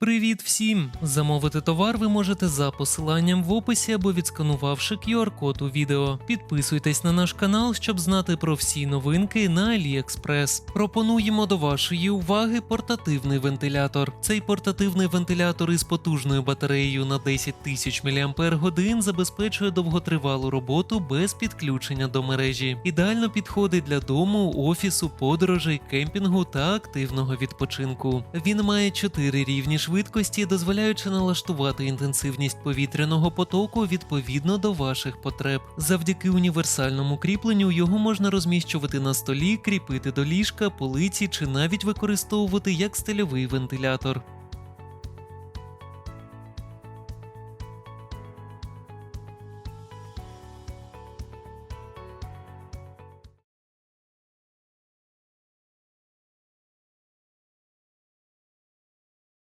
Привіт всім! Замовити товар ви можете за посиланням в описі або відсканувавши QR-код у відео. Підписуйтесь на наш канал, щоб знати про всі новинки на AliExpress. Пропонуємо до вашої уваги портативний вентилятор. Цей портативний вентилятор із потужною батареєю на 10 тисяч мАч забезпечує довготривалу роботу без підключення до мережі. Ідеально підходить для дому, офісу, подорожей, кемпінгу та активного відпочинку. Він має 4 рівні швидкості, дозволяючи налаштувати інтенсивність повітряного потоку відповідно до ваших потреб. Завдяки універсальному кріпленню його можна розміщувати на столі, кріпити до ліжка, полиці чи навіть використовувати як стильовий вентилятор.